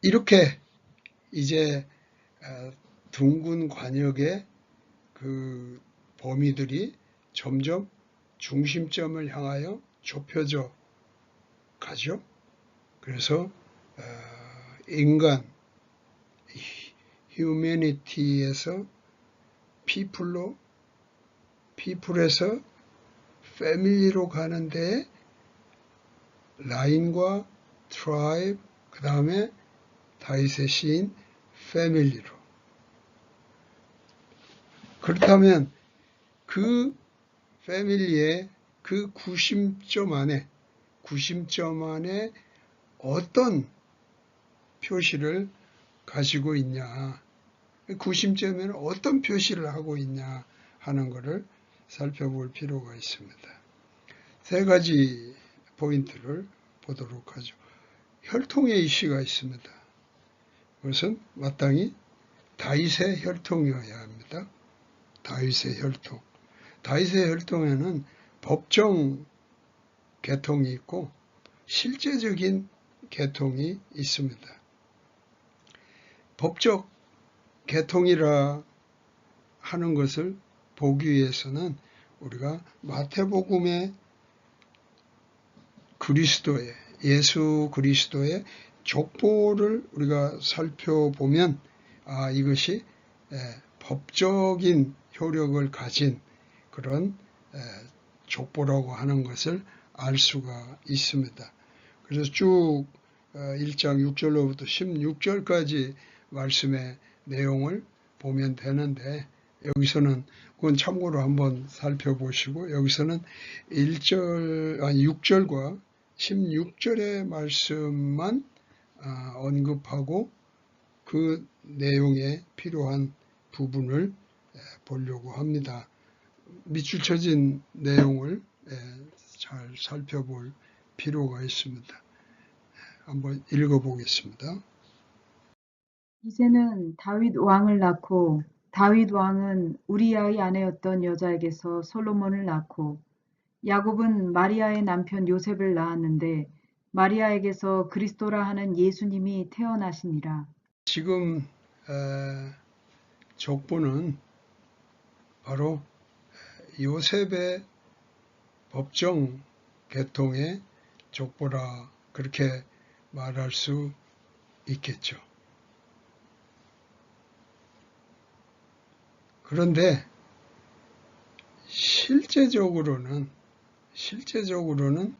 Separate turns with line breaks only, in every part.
이렇게 이제 어, 둥근 관역의 그 범위들이 점점 중심점을 향하여 좁혀져 가죠. 그래서 어, 인간 휴메니티에서 피플로 피플에서 패밀리로 가는데 라인과 트라이브 그 다음에 다윗의 시인 패밀리로 그렇다면 그 패밀리의 그 구심점 안에 구심점 안에 어떤 표시를 가지고 있냐 구심점에는 어떤 표시를 하고 있냐 하는 것을 살펴볼 필요가 있습니다. 세 가지 포인트를 보도록 하죠. 혈통의 이슈가 있습니다. 그것은 마땅히 다윗의 혈통이어야 합니다. 다윗의 혈통. 다윗의 혈통에는 법정 계통이 있고 실제적인 계통이 있습니다. 법적 계통이라 하는 것을 보기 위해서는 우리가 마태복음의 그리스도의 예수 그리스도의 족보를 우리가 살펴보면 아 이것이 법적인 효력을 가진 그런 족보라고 하는 것을 알 수가 있습니다. 그래서 쭉 1장 어, 6절로부터 16절까지 말씀의 내용을 보면 되는데 여기서는 그건 참고로 한번 살펴보시고 여기서는 1절 아니 6절과 16절의 말씀만 아, 언급하고 그 내용에 필요한 부분을 보려고 합니다. 밑줄 쳐진 내용을 잘 살펴볼 필요가 있습니다. 한번 읽어보겠습니다.
이제는 다윗 왕을 낳고 다윗 왕은 우리아의 아내였던 여자에게서 솔로몬을 낳고 야곱은 마리아의 남편 요셉을 낳았는데 마리아에게서 그리스도라 하는 예수님이 태어나시니라.
지금 에, 족보는 바로 요셉의 법정 계통의 족보라 그렇게 말할 수 있겠죠. 그런데 실제적으로는 실제적으로는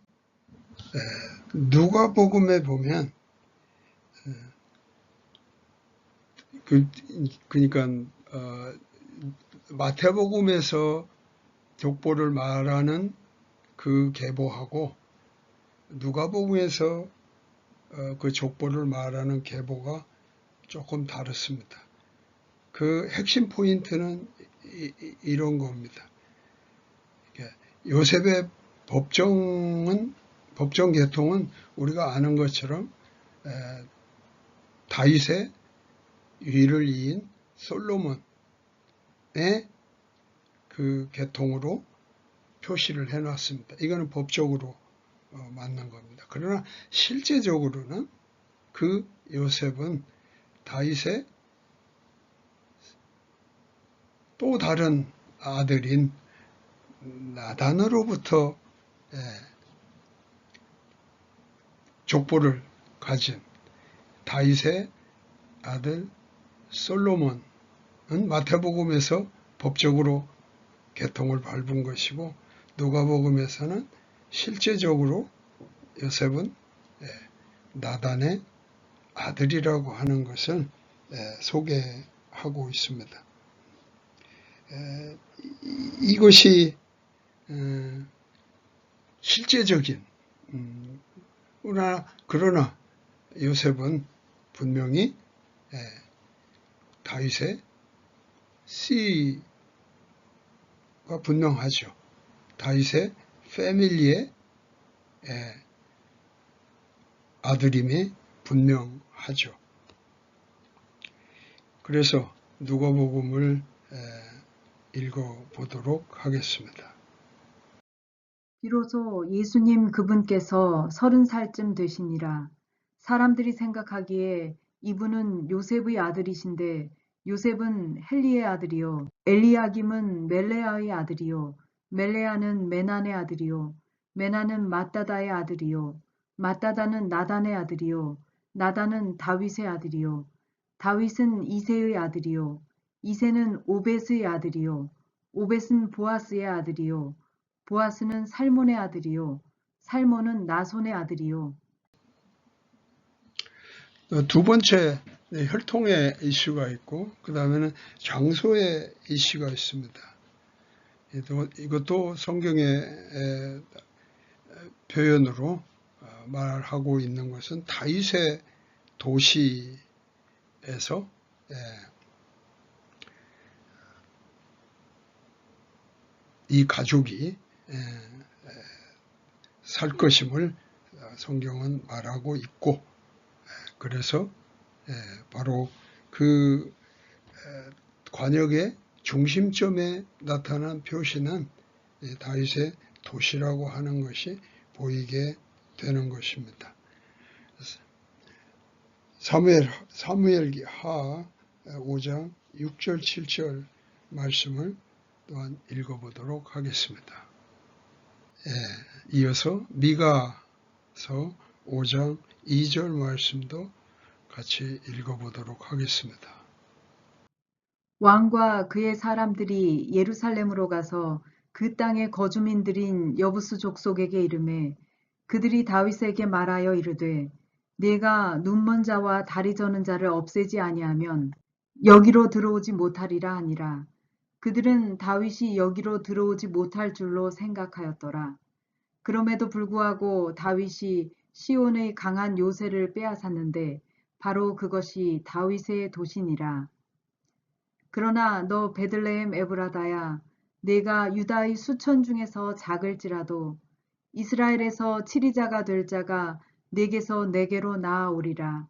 누가복음에 보면 그 그러니까 어, 마태복음에서 족보를 말하는 그 계보하고 누가복음에서 어, 그 족보를 말하는 계보가 조금 다릅니다. 그 핵심 포인트는 이, 런 겁니다. 요셉의 법정은 법정 계통은 우리가 아는 것처럼 에, 다윗의 위를 이은 솔로몬의 그 계통으로 표시를 해놨습니다. 이거는 법적으로 어, 맞는 겁니다. 그러나 실제적으로는 그 요셉은 다윗의 또 다른 아들인 나단으로부터 예, 족보를 가진 다윗의 아들 솔로몬은 마태복음에서 법적으로 개통을 밟은 것이고 누가복음에서는 실제적으로 요셉은 예, 나단의 아들이라고 하는 것을 예, 소개하고 있습니다. 이것이 어, 실제적인 음, 그러나, 그러나 요셉은 분명히 다윗의 C가 분명하죠. 다윗의 패밀리의 아들임이 분명하죠. 그래서 누가복음을 읽어보도록 하겠습니다.
비로소 예수님 그분께서 서른 살쯤 되시니라. 사람들이 생각하기에 이분은 요셉의 아들이신데 요셉은 헬리의 아들이요. 엘리야김은 멜레아의 아들이요. 멜레아는 메난의 아들이요. 메난은 마따다의 아들이요. 마따다는 나단의 아들이요. 나단은 다윗의 아들이요. 다윗은 이세의 아들이요. 이세는 오벳의 아들이요. 오벳은 보아스의 아들이요 보아스는 살몬의 아들이요 살몬은 나손의 아들이요
어, 두 번째 네, 혈통의 이슈가 있고 그 다음에는 장소의 이슈가 있습니다. 이것도 성경의 에, 표현으로 어, 말하고 있는 것은 다윗의 도시에서 예, 이 가족이 살 것임을 어, 성경은 말하고 있고 그래서 예, 바로 그 에, 관역의 중심점에 나타난 표시는 이 다윗의 도시라고 하는 것이 보이게 되는 것입니다. 그래서 사무엘 사무엘기 하 5장 6절 7절 말씀을 또한 읽어보도록 하겠습니다. 예, 이어서 미가서 5장 2절 말씀도 같이 읽어보도록 하겠습니다.
왕과 그의 사람들이 예루살렘으로 가서 그 땅의 거주민들인 여부수 족속에게 이르매 그들이 다윗에게 말하여 이르되 내가 눈먼 자와 다리 저는 자를 없애지 아니하면 여기로 들어오지 못하리라 하니라 그들은 다윗이 여기로 들어오지 못할 줄로 생각하였더라. 그럼에도 불구하고 다윗이 시온의 강한 요새를 빼앗았는데 바로 그것이 다윗의 도시니라. 그러나 너 베들레헴 에브라다야 내가 유다의 수천 중에서 작을지라도 이스라엘에서 치리자가 될 자가 내게서 내게로 나아오리라.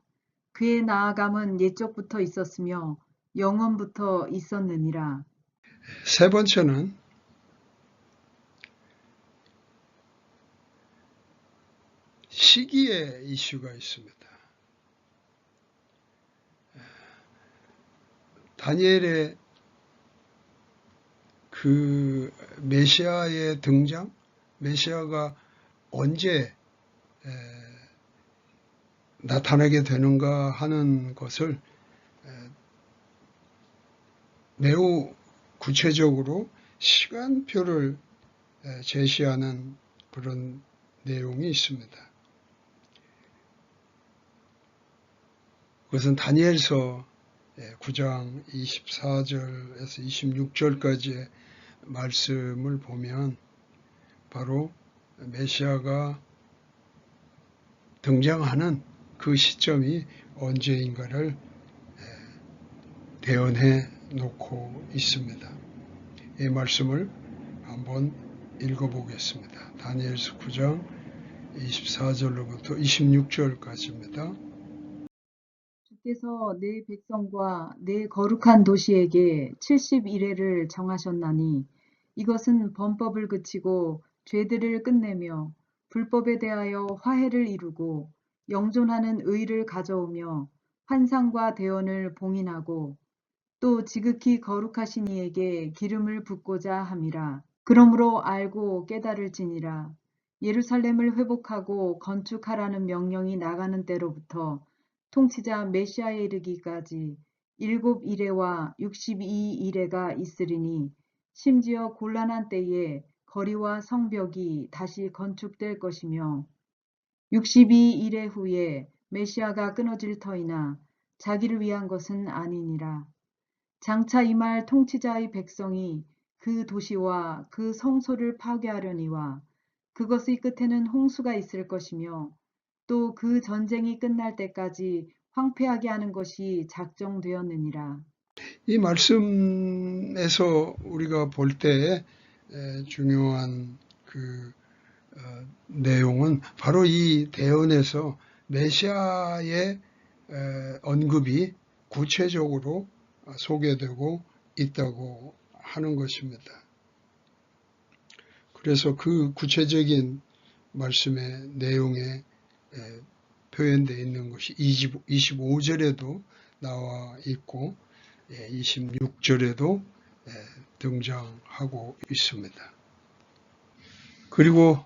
그의 나아감은 옛적부터 있었으며 영원부터 있었느니라
세 번째는 시기의 이슈가 있습니다. 다니엘의 그 메시아의 등장, 메시아가 언제 에, 나타나게 되는가 하는 것을 에, 매우 구체적으로 시간표를 에, 제시하는 그런 내용이 있습니다. 그것은 다니엘서 9장 24절에서 26절까지의 말씀을 보면 바로 메시아가 등장하는 그 시점이 언제인가를 대언해 놓고 있습니다. 이 말씀을 한번 읽어보겠습니다. 다니엘서 9장 24절로부터 26절까지입니다.
주께서 내 백성과 내 거룩한 도시에게 70일회를 정하셨나니 이것은 범법을 그치고 죄들을 끝내며 불법에 대하여 화해를 이루고 영존하는 의를 가져오며 환상과 대언을 봉인하고 또 지극히 거룩하신 이에게 기름을 붓고자 함이라. 그러므로 알고 깨달을지니라. 예루살렘을 회복하고 건축하라는 명령이 나가는 때로부터 통치자 메시아에 이르기까지 일곱 이레와 육십이 이레가 있으리니 심지어 곤란한 때에 거리와 성벽이 다시 건축될 것이며 육십이 이레 후에 메시아가 끊어질 터이나 자기를 위한 것은 아니니라. 장차 이말 통치자의 백성이 그 도시와 그 성소를 파괴하려니와 그것의 끝에는 홍수가 있을 것이며 또 그 전쟁이 끝날 때까지 황폐하게 하는 것이 작정되었느니라.
이 말씀에서 우리가 볼 때의 중요한 그 어, 내용은 바로 이 대언에서 메시아의 에, 언급이 구체적으로 소개되고 있다고 하는 것입니다. 그래서 그 구체적인 말씀의 내용에 에, 표현되어 있는 것이 25절에도 나와 있고 26절에도 등장하고 있습니다. 그리고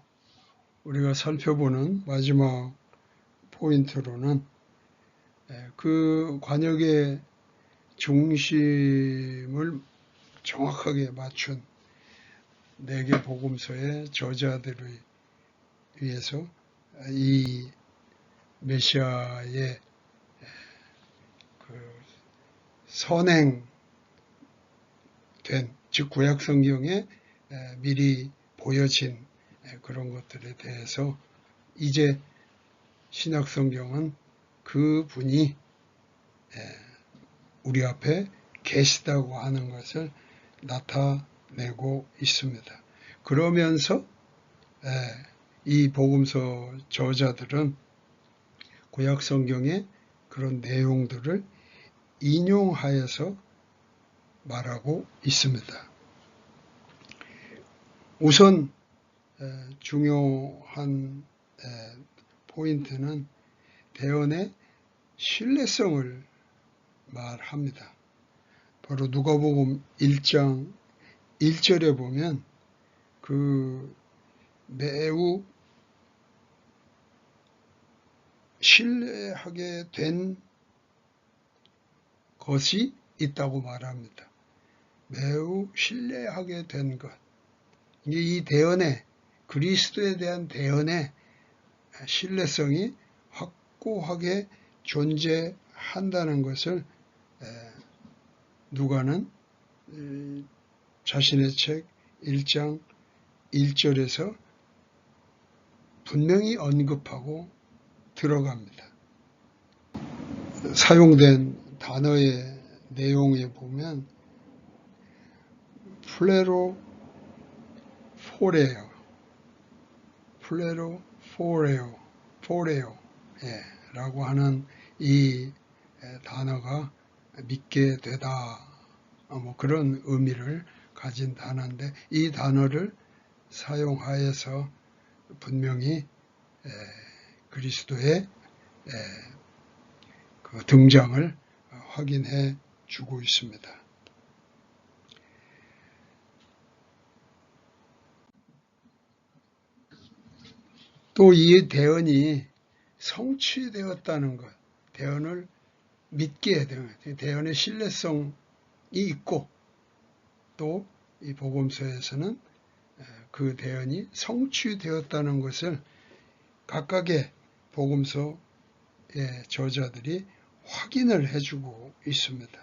우리가 살펴보는 마지막 포인트로는 그 관역의 중심을 정확하게 맞춘 네 개 복음서의 저자들을 위해서 이 메시아의 그 선행된 즉 구약 성경에 미리 보여진 그런 것들에 대해서 이제 신약 성경은 그 분이 우리 앞에 계시다고 하는 것을 나타내고 있습니다. 그러면서 이 복음서 저자들은 구약 성경의 그런 내용들을 인용하여서 말하고 있습니다. 우선 중요한 포인트는 대언의 신뢰성을 말합니다. 바로 누가복음 1장 1절에 보면 그 매우 신뢰하게 된 것이 있다고 말합니다. 매우 신뢰하게 된 것. 이 대언의 그리스도에 대한 대언의 신뢰성이 확고하게 존재한다는 것을 누가는 자신의 책 1장 1절에서 분명히 언급하고 들어갑니다. 사용된 단어의 내용에 보면 플레로 포레요, 플레로 포레요, 포레요 예, 라고 하는 이 단어가 믿게 되다 뭐 그런 의미를 가진 단어인데 이 단어를 사용하여서 분명히 그리스도의 그 등장을 확인해 주고 있습니다. 또 이 대언이 성취되었다는 것, 대언을 믿게 되는 대언의 신뢰성이 있고 또이 복음서에서는 그 대언이 성취되었다는 것을 각각의 복음서의 저자들이 확인을 해주고 있습니다.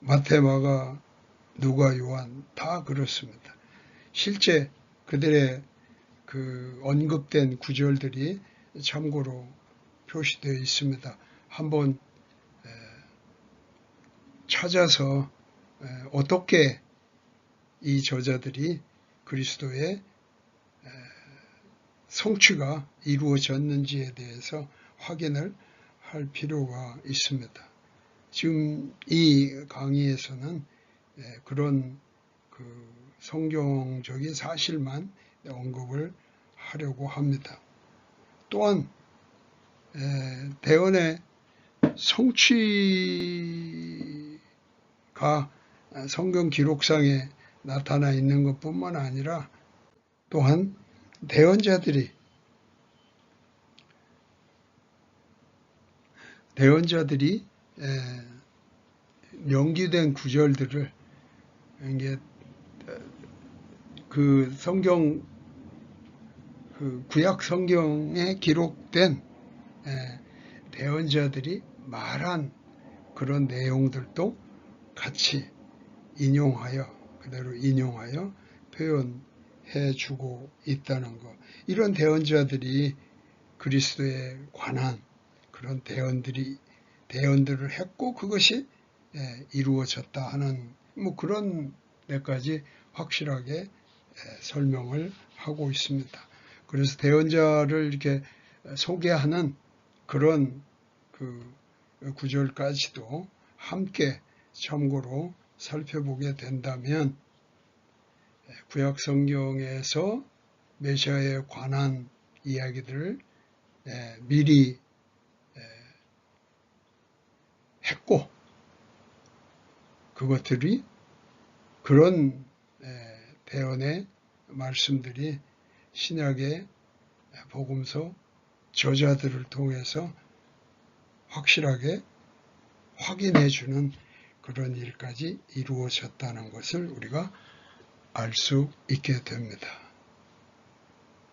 마태, 마가, 누가, 요한 다 그렇습니다. 실제 그들의 그 언급된 구절들이 참고로 표시되어 있습니다. 한번 찾아서 어떻게 이 저자들이 그리스도의 성취가 이루어졌는지에 대해서 확인을 할 필요가 있습니다. 지금 이 강의에서는 그런 그 성경적인 사실만 언급을 하려고 합니다. 또한 대언의 성취가 성경 기록상에 나타나 있는 것뿐만 아니라 또한 대언자들이 대언자들이 명기된 구절들을 이게 그 성경 그 구약 성경에 기록된 대언자들이 말한 그런 내용들도 같이 인용하여 그대로 인용하여 표현해 주고 있다는 것. 이런 대언자들이 그리스도에 관한 그런 대언들이 대언들을 했고 그것이 이루어졌다 하는 뭐 그런 데까지 확실하게 설명을 하고 있습니다. 그래서 대언자를 이렇게 소개하는 그런 그 구절까지도 함께 참고로 살펴보게 된다면 구약 성경에서 메시아에 관한 이야기들을 에, 미리 에, 했고 그것들이 그런 에, 대언의 말씀들이 신약의 복음서 저자들을 통해서 확실하게 확인해 주는 그런 일까지 이루어졌다는 것을 우리가 알 수 있게 됩니다.